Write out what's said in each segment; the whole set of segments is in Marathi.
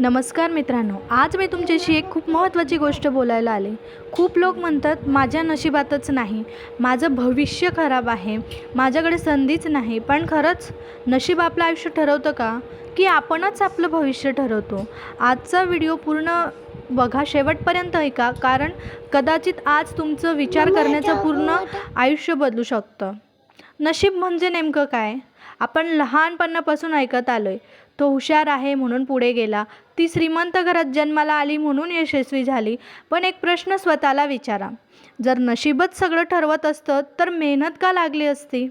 नमस्कार मित्रांनो आज मी तुमच्याशी एक खूप महत्त्वाची गोष्ट बोलायला आले. खूप लोक म्हणतात माझ्या नशिबातच नाही. माझं भविष्य खराब आहे. माझ्याकडे संधीच नाही. पण खरंच नशीब आपलं आयुष्य ठरवतं का? की आपणच आपलं भविष्य ठरवतो. आजचा व्हिडिओ पूर्ण बघा शेवटपर्यंत ऐका कारण कदाचित आज तुमचं विचार करण्याचं पूर्ण आयुष्य बदलू शकतं. नशीब म्हणजे नेमकं काय? आपण लहानपणापासून ऐकत आलो आहे तो हुशार आहे म्हणून पुढे गेला. ती श्रीमंत घरात जन्माला आली म्हणून यशस्वी झाली. पण एक प्रश्न स्वतःला विचारा. जर नशीबच सगळं ठरवत असतं तर मेहनत का लागली असती?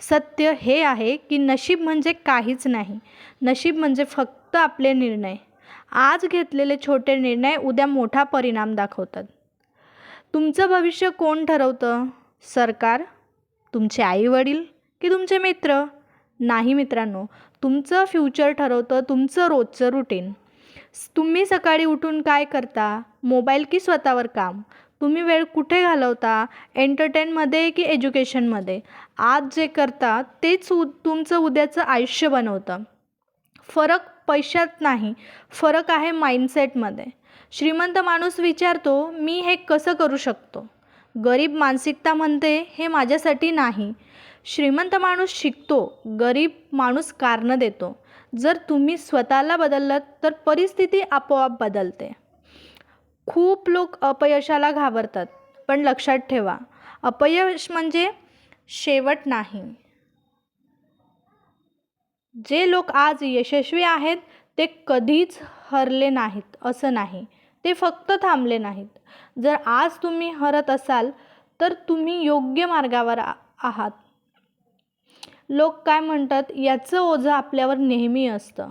सत्य हे आहे की नशीब म्हणजे काहीच नाही. नशीब म्हणजे फक्त आपले निर्णय. आज घेतलेले छोटे निर्णय उद्या मोठा परिणाम दाखवतात. तुमचं भविष्य कोण ठरवतं? सरकार? तुमचे आईवडील? की तुमचे मित्र? नाही मित्रांनो तुमचं फ्युचर ठरवतं तुमचं रोजचं रुटीन. तुम्ही सकाळी उठून काय करता? मोबाईल की स्वतःवर काम? तुम्ही वेळ कुठे घालवता? एंटरटेनमध्ये की एज्युकेशनमध्ये? आज जे करता तेच उ तुमचं उद्याचं आयुष्य बनवतं. फरक पैशात नाही फरक आहे माइंडसेटमध्ये श्रीमंत माणूस विचारतो मी हे कसं करू शकतो? गरीब मानसिकता म्हणते हे माझ्यासाठी नाही. श्रीमंत माणूस शिकतो गरीब माणूस कारणं देतो. जर तुम्ही स्वतःला बदललात तर परिस्थिती आपोआप बदलते. खूप लोक अपयशाला घाबरतात पण लक्षात ठेवा अपयश म्हणजे शेवट नाही. जे लोक आज यशस्वी आहेत ते कधीच हरले नाहीत असं नाही. ते फक्त थांबले नाहीत. जर आज तुम्ही हरत असाल तर तुम्ही योग्य मार्गावर आहात. लोक काय म्हणतात याचं ओझं आपल्यावर नेहमी असतं.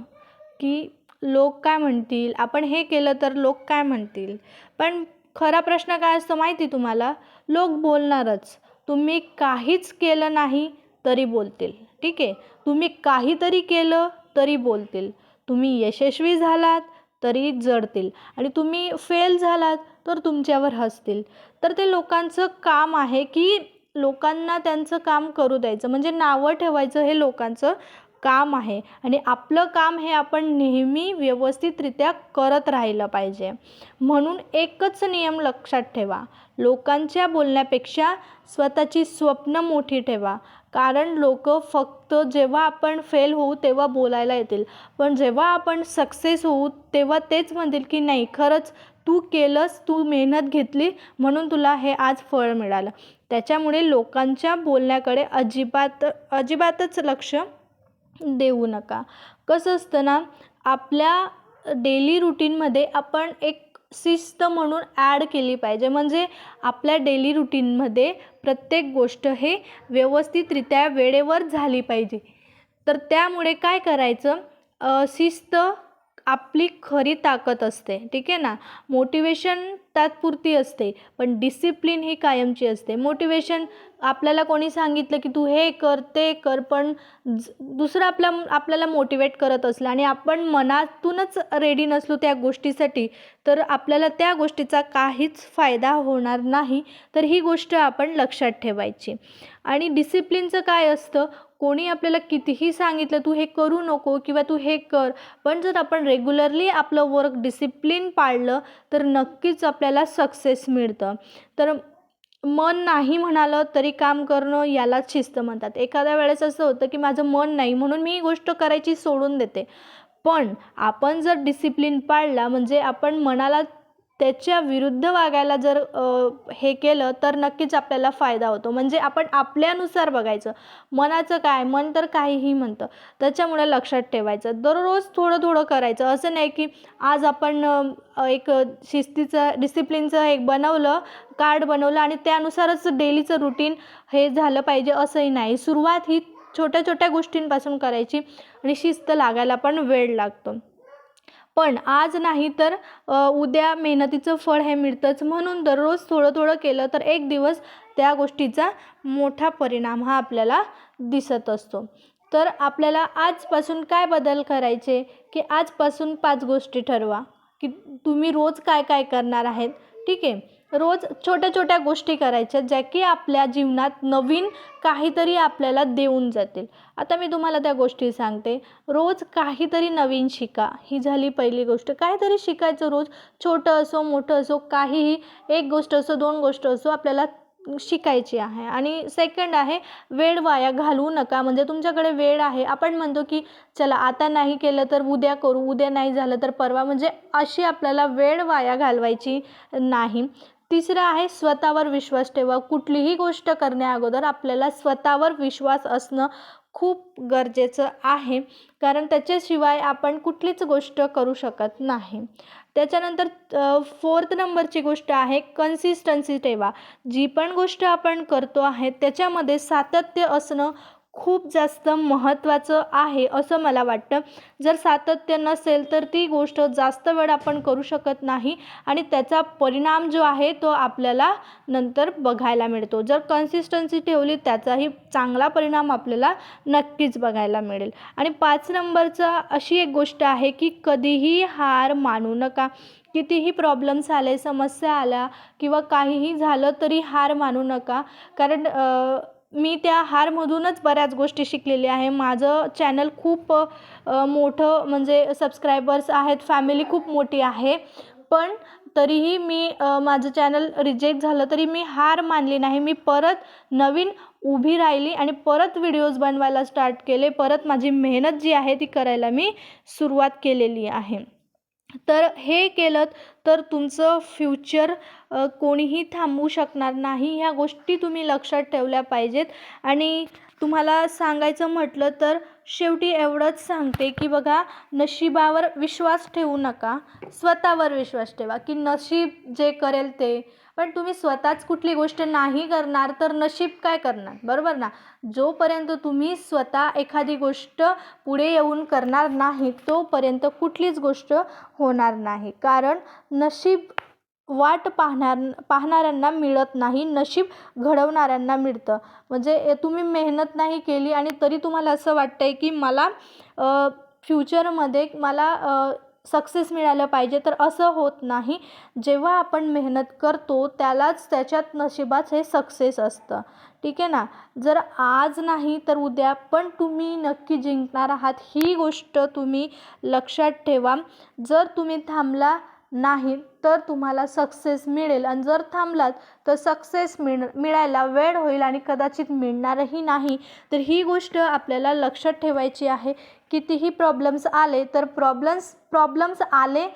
की लोक काय म्हणतील आपण हे केलं तर लोक काय म्हणतील? पण खरा प्रश्न काय असतो माहिती तुम्हाला? लोक बोलणारच. तुम्ही काहीच केलं नाही तरी बोलतील. ठीक आहे? तुम्ही काहीतरी केलं तरी बोलतील. तुम्ही यशस्वी झालात तरी जडतील. आणि तुम्ही फेल झालात तर तुमच्यावर हसतील. तर ते लोकांचं काम आहे की लोकांना त्यांचं काम करू द्यायचं. म्हणजे नावं ठेवायचं हे लोकांचं काम आहे. आणि आपलं काम हे आपण नेहमी व्यवस्थितरित्या करत राहिलं पाहिजे. म्हणून एकच नियम लक्षात ठेवा. लोकांच्या बोलण्यापेक्षा स्वतःची स्वप्न मोठी ठेवा. कारण लोक फक्त जेव्हा आपण फेल होऊ तेव्हा बोलायला येतील. पण जेव्हा आपण सक्सेस होऊ तेव्हा तेच म्हणतील की नाही खरंच तू केलंस तू मेहनत घेतली म्हणून तुला हे आज फळ मिळालं. त्याच्यामुळे लोकांच्या बोलण्याकडे अजिबात अजिबातच लक्ष देऊ नका. कसं असतं ना आपल्या डेली रुटीनमध्ये आपण एक शिस्त म्हणून ॲड केली पाहिजे. म्हणजे आपल्या डेली रुटीनमध्ये प्रत्येक गोष्ट हे व्यवस्थितरित्या वेळेवर झाली पाहिजे. तर त्यामुळे काय करायचं? शिस्त आपली खरी ताकद असते ठीक आहे ना? मोटिवेशन तात्पुरती असते पण डिसिप्लिन ही कायमची असते. मोटिवेशन आपल्याला कोणी सांगितलं की तू हे कर ते कर पण दुसरं आपल्या आपल्याला मोटिवेट करत असलं आणि आपण मनातूनच रेडी नसलो त्या गोष्टीसाठी तर आपल्याला त्या गोष्टीचा काहीच फायदा होणार नाही. तर ही गोष्ट आपण लक्षात ठेवायची. आणि डिसिप्लिनचं काय असतं? कोणी आपल्याला कितीही सांगितलं तू हे करू नको किंवा तू हे कर पण जर आपण रेग्युलरली आपलं वर्क डिसिप्लिन पाळलं तर नक्कीच आपल्याला सक्सेस मिळतं. तर मन नाही म्हणालं तरी काम करणं यालाच शिस्त म्हणतात. एखाद्या वेळेस असं होतं की माझं मन नाही म्हणून मी ही गोष्ट करायची सोडून देते. पण आपण जर डिसिप्लिन पाळला म्हणजे आपण मनाला त्याच्या विरुद्ध वागायला जर हे केलं तर नक्कीच आपल्याला फायदा होतो. म्हणजे आपण आपल्यानुसार बघायचं. मनाचं काय? मन तर काहीही म्हणतं. त्याच्यामुळे लक्षात ठेवायचं. दररोज थोडं थोडं करायचं. असं नाही की आज आपण एक शिस्तीचं डिसिप्लिनचं एक बनवलं कार्ड बनवलं आणि त्यानुसारच डेलीचं रुटीन हे झालं पाहिजे असंही नाही. सुरुवात ही छोट्या छोट्या गोष्टींपासून करायची आणि शिस्त लागायला पण वेळ लागतो. पण आज नाही तर उद्या मेहनतीचं फळ हे मिळतंच. म्हणून दररोज थोडं थोडं केलं तर एक दिवस त्या गोष्टीचा मोठा परिणाम हा आपल्याला दिसत असतो. तर आपल्याला आजपासून काय बदल करायचे? की आजपासून पाच गोष्टी ठरवा. की तुम्ही रोज काय काय करणार आहेत? ठीक आहे. रोज छोट्या छोट्या गोष्टी करायच्या ज्या की आपल्या जीवनात नवीन काहीतरी आपल्याला देऊन जातील. आता मी तुम्हाला त्या गोष्टी सांगते. रोज काहीतरी नवीन शिका. ही झाली पहिली गोष्ट. काहीतरी शिकायचं रोज. छोटं असो मोठं असो काहीही. एक गोष्ट असो दोन गोष्ट असो आपल्याला शिकायची आहे. आणि सेकंड आहे वेळ वाया घालवू नका. म्हणजे तुमच्याकडे वेळ आहे. आपण म्हणतो की चला आता नाही केलं तर उद्या करू. उद्या नाही झालं तर परवा. म्हणजे अशी आपल्याला वेळ वाया घालवायची नाही. तिसरं आहे स्वतःवर विश्वास ठेवा. कुठलीही गोष्ट करण्याअगोदर आपल्याला स्वतःवर विश्वास असणं खूप गरजेचं आहे. कारण त्याच्याशिवाय आपण कुठलीच गोष्ट करू शकत नाही. त्याच्यानंतर फोर्थ नंबरची गोष्ट आहे कन्सिस्टन्सी ठेवा. जी पण गोष्ट आपण करतो आहे त्याच्यामध्ये सातत्य असणं खूप जास्त महत्त्वाचं आहे असं मला वाटतं. जर सातत्य नसेल तर ती गोष्ट जास्त वेळ आपण करू शकत नाही आणि त्याचा परिणाम जो आहे तो आपल्याला नंतर बघायला मिळतो. जर कन्सिस्टन्सी ठेवली त्याचाही चांगला परिणाम आपल्याला नक्कीच बघायला मिळेल. आणि पाच नंबरचा अशी एक गोष्ट आहे की कधीही हार मानू नका. कितीही प्रॉब्लेम्स आले समस्या आल्या किंवा काहीही झालं तरी हार मानू नका. कारण मी त्या हारमधूनच बऱ्याच गोष्टी शिकलेली आहे. माझं चॅनल खूप मोठं म्हणजे सबस्क्रायबर्स आहेत फॅमिली खूप मोठी आहे. पण तरीही मी माझं चॅनल रिजेक्ट झालं तरी मी हार मानली नाही. मी परत नवीन उभी राहिली आणि परत व्हिडिओज बनवायला स्टार्ट केले. परत माझी मेहनत जी आहे ती करायला मी सुरुवात केलेली आहे. तर हे केलं तर तुमचं फ्युचर कोणीही थांबवू शकणार नाही. ह्या गोष्टी तुम्ही लक्षात ठेवल्या पाहिजेत. आणि तुम्हाला सांगायचं म्हटलं तर शेवटी एवढंच सांगते की बघा नशिबावर विश्वास ठेवू नका. स्वतःवर विश्वास ठेवा की नशीब जे करेल ते. पण तुम्ही स्वतःच कुठली गोष्ट नाही करणार तर नशीब काय करणार? बरोबर ना? जोपर्यंत तुम्ही स्वतः एखादी गोष्ट पुढे येऊन करणार नाही तोपर्यंत कुठलीच गोष्ट होणार नाही. कारण नशीब वाट पाहणार पाहणाऱ्यांना मिळत नाही नशीब घडवणाऱ्यांना मिळतं. म्हणजे तुम्ही मेहनत नाही केली आणि तरी तुम्हाला असं वाटतं आहे की मला फ्युचरमध्ये मला सक्सेस मिळालं पाहिजे. तर असं होत नाही. जेव्हा आपण मेहनत करतो त्यालाच त्याच्यात नशिबात हे सक्सेस असतं. ठीक आहे ना? जर आज नाही तर उद्या. पण तुम्ही नक्की जिंकणार आहात. ही गोष्ट तुम्ही लक्षात ठेवा. जर तुम्ही थांबला नाही तर तुम्हाला सक्सेस मिळेल. आणि जर थांबलात तर सक्सेस मिळ मिळायला वेळ होईल आणि कदाचित मिळणारही नाही. तर ही गोष्ट आपल्याला लक्षात ठेवायची आहे. कितीही प्रॉब्लेम्स आले तर प्रॉब्लेम्स प्रॉब्लेम्स आले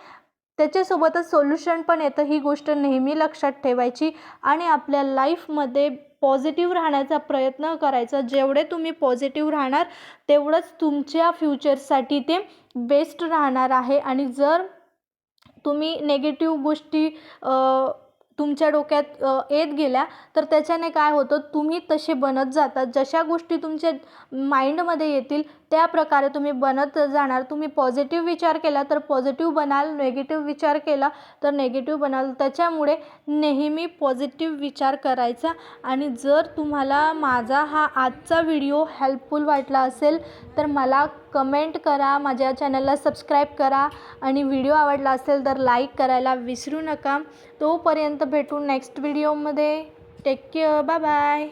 त्याच्यासोबतच सोल्युशन पण येतं. ही गोष्ट नेहमी लक्षात ठेवायची आणि आपल्या लाईफमध्ये पॉझिटिव्ह राहण्याचा प्रयत्न करायचा. जेवढे तुम्ही पॉझिटिव्ह राहणार तेवढंच तुमच्या फ्युचरसाठी ते बेस्ट राहणार आहे. आणि जर तुम्ही नेगेटिव्ह गोष्टी तुमच्या डोक्यात येत गेल्या तर त्याच्याने काय होतं तुम्ही तसे बनत जातात. जशा गोष्टी तुमच्या माइंडमध्ये येतील त्या प्रकारे तुम्ही बनत जाणार. तुम्ही पॉझिटिव्ह विचार केला तर पॉझिटिव्ह बनाल. नेगेटिव्ह विचार केला तर नेगेटिव्ह बनाल. त्याच्यामुळे नेहमी पॉझिटिव्ह विचार करायचा. आणि जर तुम्हाला माझा हा आजचा व्हिडिओ हेल्पफुल वाटला असेल तर मला कमेंट करा माझ्या चॅनलला सबस्क्राईब करा आणि व्हिडिओ आवडला असेल तर लाईक करायला विसरू नका. तोपर्यंत भेटू नेक्स्ट व्हिडिओमध्ये. Take care bye bye.